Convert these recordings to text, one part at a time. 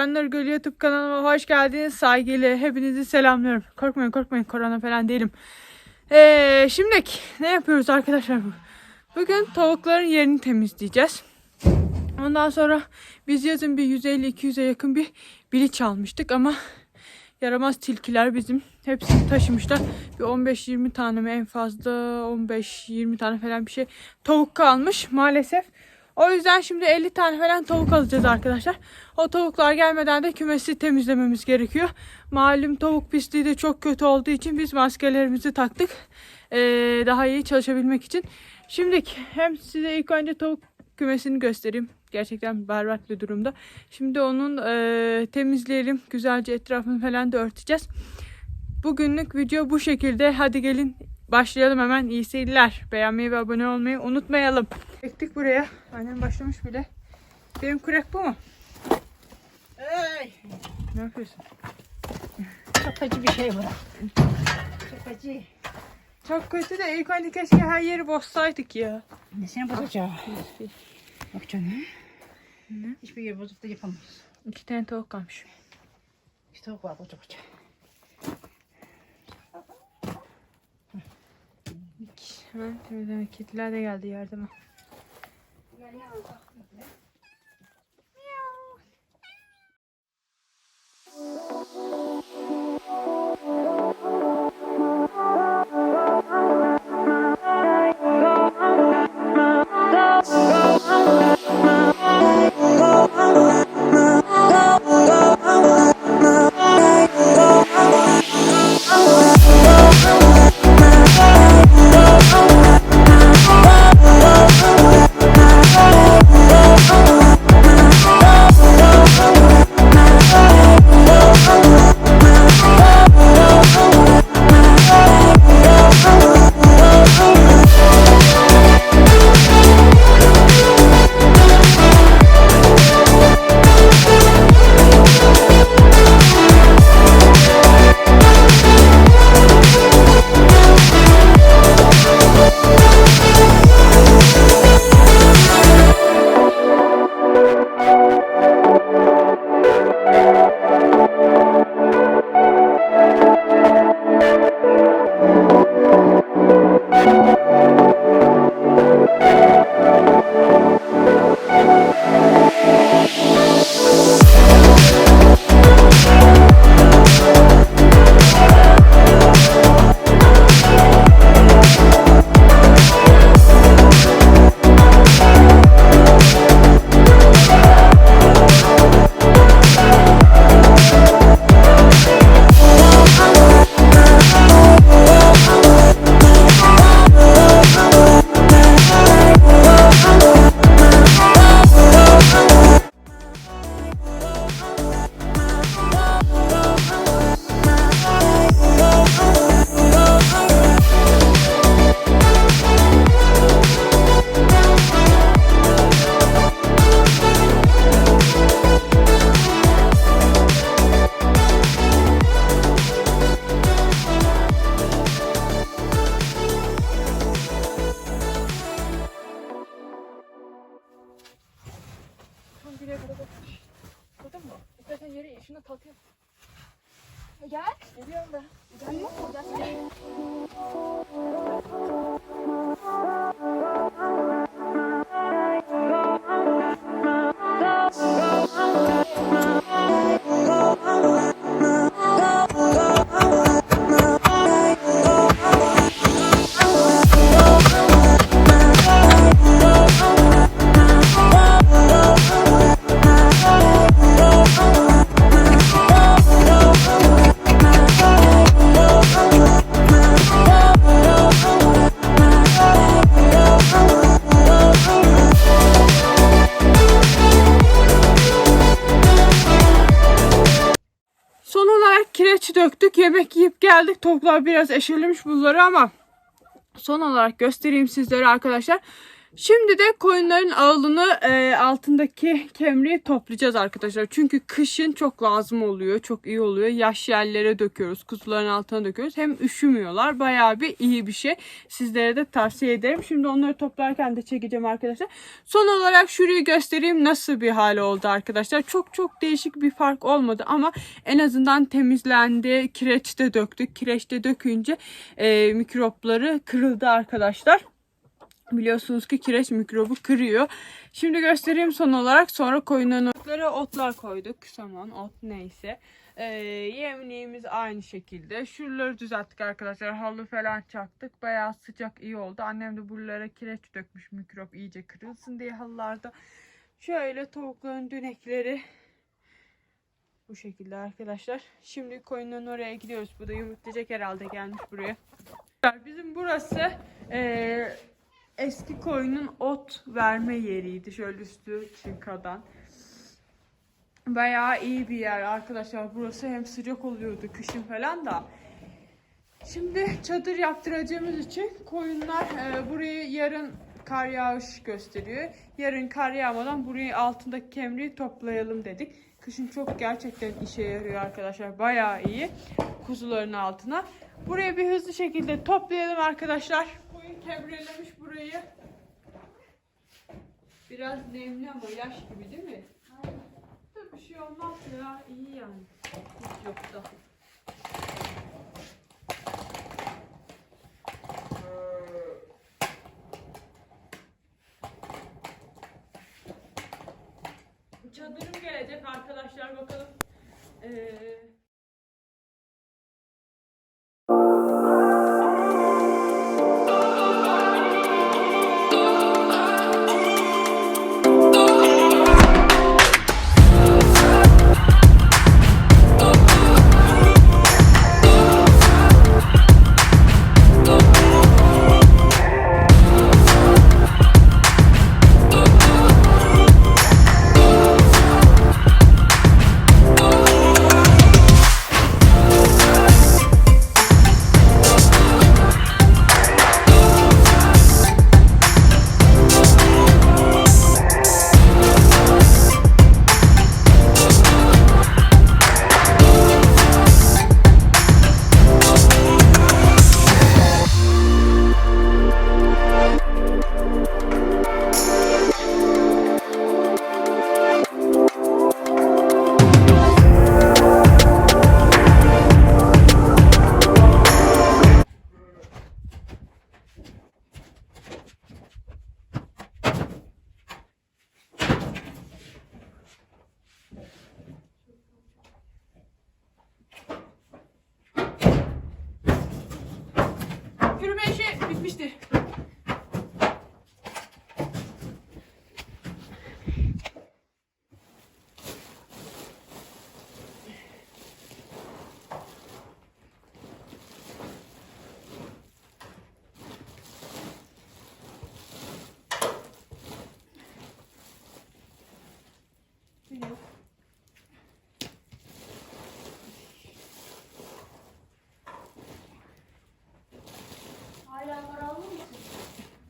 Ben Nurgül YouTube kanalıma hoş geldiniz. Saygıyla hepinizi selamlıyorum. Korkmayın korkmayın korona falan değilim. Ee, şimdi ne yapıyoruz arkadaşlar? Bugün tavukların yerini temizleyeceğiz. Ondan sonra biz yazın bir 150-200'e yakın bir biliç almıştık ama yaramaz tilkiler bizim hepsini taşımışlar. Bir 15-20 tane mi en fazla 15-20 tane falan bir şey tavuk kalmış maalesef. O yüzden şimdi 50 tane falan tavuk alacağız arkadaşlar. O tavuklar gelmeden de kümesi temizlememiz gerekiyor. Malum tavuk pisliği de çok kötü olduğu için biz maskelerimizi taktık. Ee, daha iyi çalışabilmek için. Şimdi hem size ilk önce tavuk kümesini göstereyim. Gerçekten berbat bir durumda. Şimdi onun e, temizleyelim. Güzelce etrafını falan da örteceğiz. Bugünlük video bu şekilde. Hadi gelin başlayalım hemen. İyi seyirler. Beğenmeyi ve abone olmayı unutmayalım. Ektik buraya. Annem başlamış bile. Benim kürek bu mu? Ay, Ne yapıyorsun? çok acı bir şey bu. Çok acı. Çok kötü de ilk önce keşke her yeri bozsaydık ya. Nesine bozacağım? Bak canım. Hiçbir yer bozup da yapamayız. İki tane tavuk kalmış. İşte tavuk var koca Hemen temizlemek. Kediler de geldi yardıma. Tam yere şuna kalkayım. Gel. Geliyorum da. Gelsene. Son geldik. Tavuklar biraz eşelemiş bunları ama son olarak göstereyim sizlere arkadaşlar. Şimdi de koyunların ağılını e, altındaki kemriği toplayacağız arkadaşlar. Çünkü kışın çok lazım oluyor. Çok iyi oluyor. Yaş yerlere döküyoruz. Kutuların altına döküyoruz. Hem üşümüyorlar. Bayağı bir iyi bir şey. Sizlere de tavsiye ederim. Şimdi onları toplarken de çekeceğim arkadaşlar. Son olarak şurayı göstereyim nasıl bir hali oldu arkadaşlar. Çok çok değişik bir fark olmadı ama en azından temizlendi. Kireçte döktük. Kireçte dökünce e, mikropları kırıldı arkadaşlar. Biliyorsunuz ki kireç mikrobu kırıyor. Şimdi göstereyim son olarak. Sonra koyunların otları otlar koyduk. Saman, ot neyse. Ee, yemliğimiz aynı şekilde. Şuraları düzelttik arkadaşlar. Halı falan çaktık. Bayağı sıcak iyi oldu. Annem de buralara kireç dökmüş mikrop iyice kırılsın diye halılarda. Şöyle tavukların dünekleri bu şekilde arkadaşlar. Şimdi koyunların oraya gidiyoruz. Bu da yumurtlayacak herhalde gelmiş buraya. Bizim burası eee eski koyunun ot verme yeriydi. Şöyle üstü çinkadan. Bayağı iyi bir yer arkadaşlar. Burası hem sıcak oluyordu kışın falan da. Şimdi çadır yaptıracağımız için koyunlar e, burayı yarın kar yağış gösteriyor. Yarın kar yağmadan burayı altındaki kemriği toplayalım dedik. Kışın çok gerçekten işe yarıyor arkadaşlar. Bayağı iyi. Kuzuların altına. Burayı bir hızlı şekilde toplayalım arkadaşlar. Koyun kevrelemiş burayı. Biraz nemli ama yaş gibi değil mi? Da bir şey olmaz ya. iyi yani. Hiç yok da. Çadırım gelecek arkadaşlar bakalım. Ee, İşi bitmiştir.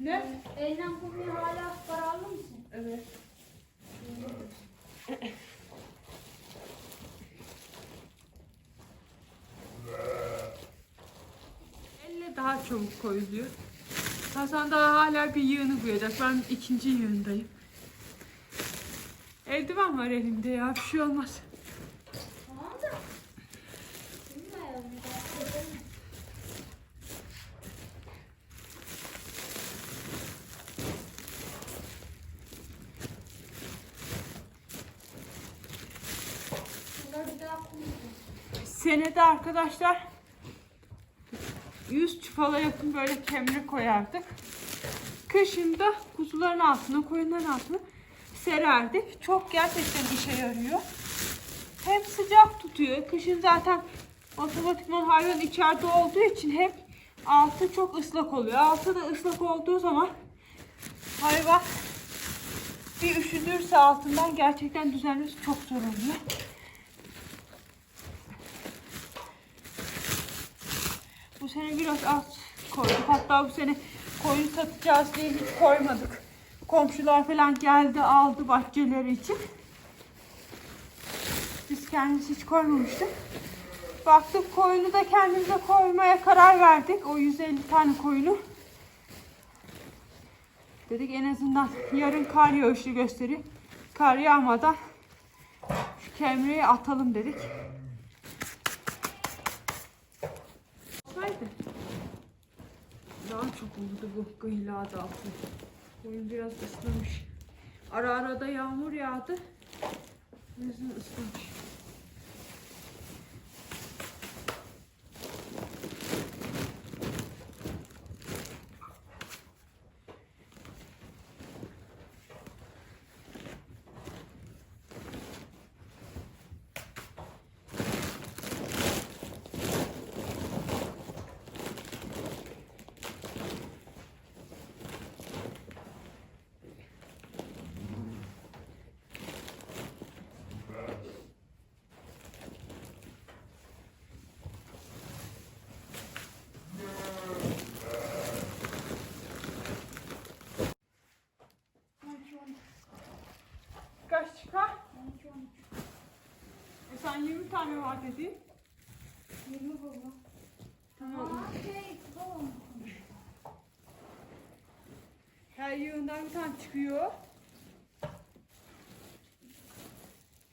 Ne? Elinden kopuyor hala paralı mısın? Evet. Elle daha çabuk koyuluyor. Hasan daha hala bir yığını koyacak. Ben ikinci yığındayım. Eldiven var elimde ya. Bir şey olmaz. Tamam da. Bilmiyorum. Bunlar bir daha kullanacağız. Senede arkadaşlar 100 çuvala yakın böyle kemre koyardık. Kışında kuzuların altına, koyunların altına sererdik. Çok gerçekten işe yarıyor. Hem sıcak tutuyor. Kışın zaten otomatikman hayvan içeride olduğu için hem altı çok ıslak oluyor. Altı da ıslak olduğu zaman hayvan bir üşüdürse altından gerçekten düzenlemesi çok zor oluyor. Bu sene biraz az koyduk. Hatta bu sene koyun satacağız diye hiç koymadık. Komşular falan geldi aldı bahçeleri için. Biz kendimiz hiç koymamıştık. Baktık koyunu da kendimize koymaya karar verdik. O 150 tane koyunu. Dedik en azından yarın kar yağışı gösteriyor. Kar yağmadan şu kemreyi atalım dedik. Daha çok oldu bu kıyıla da altı. Koyun biraz ıslamış. Ara ara da yağmur yağdı. Yüzden ıslamış. Sen 20 tane var dedin. 20 baba. Tamam. Aa şey. Her yığından bir tane çıkıyor.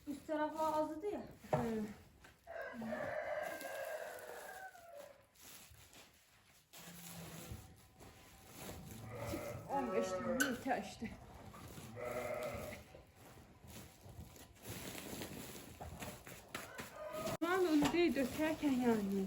Üst tarafa azdı ya. Çık, 15 tane yeter işte. Değil dökerken yani.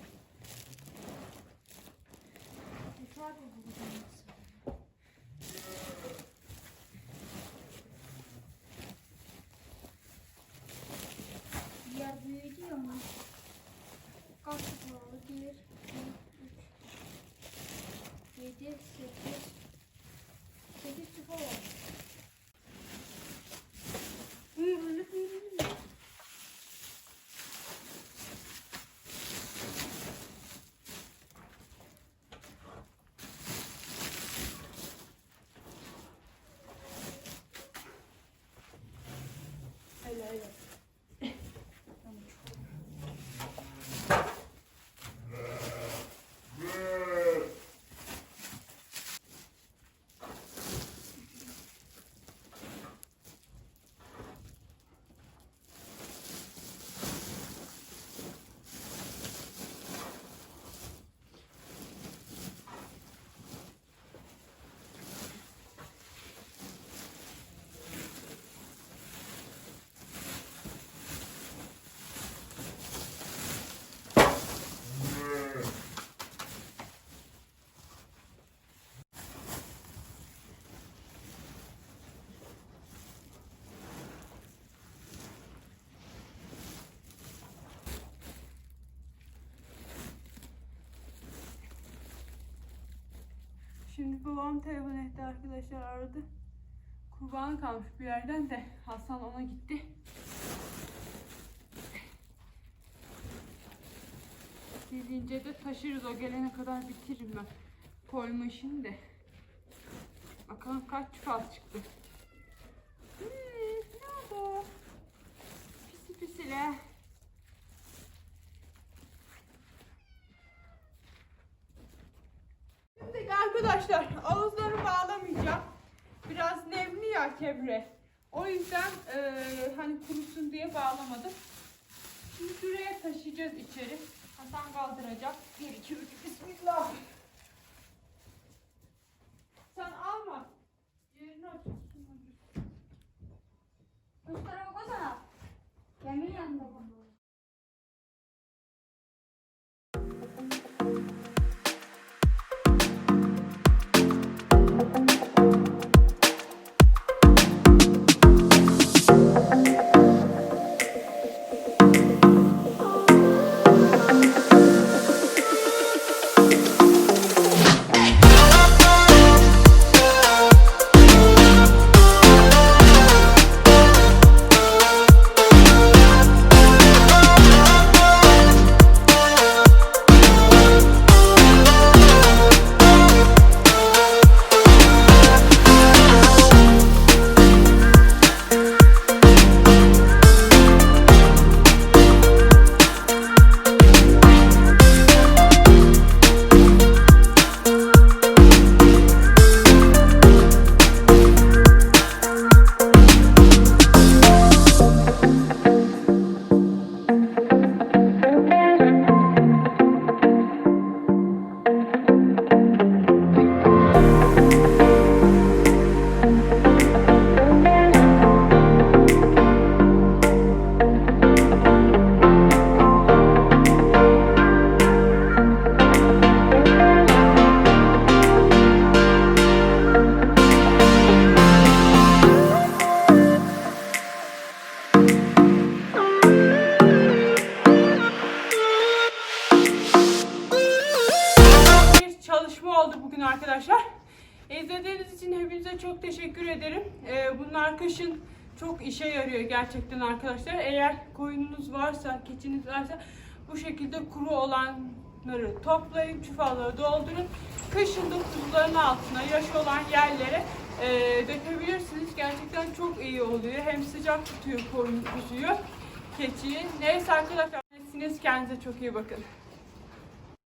Şimdi babam telefon etti arkadaşlar aradı. Kurban kalmış bir yerden de Hasan ona gitti. Gelince de taşırız o gelene kadar bitiririm ben. Koyma işini de. Bakalım kaç çuval çıktı. Hmm, ne oldu? Pisi pisile. Şimdi arkadaşlar ağızları bağlamayacağım. Biraz nemli ya kebre. O yüzden eee, hani kurusun diye bağlamadım. Şimdi şuraya taşıyacağız içeri. Hasan kaldıracak. 1, 2, 3, bismillah. oldu bugün arkadaşlar. İzlediğiniz için hepinize çok teşekkür ederim. Ee, bunlar kışın çok işe yarıyor gerçekten arkadaşlar. Eğer koyununuz varsa, keçiniz varsa bu şekilde kuru olanları toplayın, çuvalları doldurun. Kışın da kuzuların altına, yaş olan yerlere e, dökebilirsiniz. Gerçekten çok iyi oluyor. Hem sıcak tutuyor koyun kuzuyu, keçiyi. Neyse arkadaşlar, kendinize çok iyi bakın.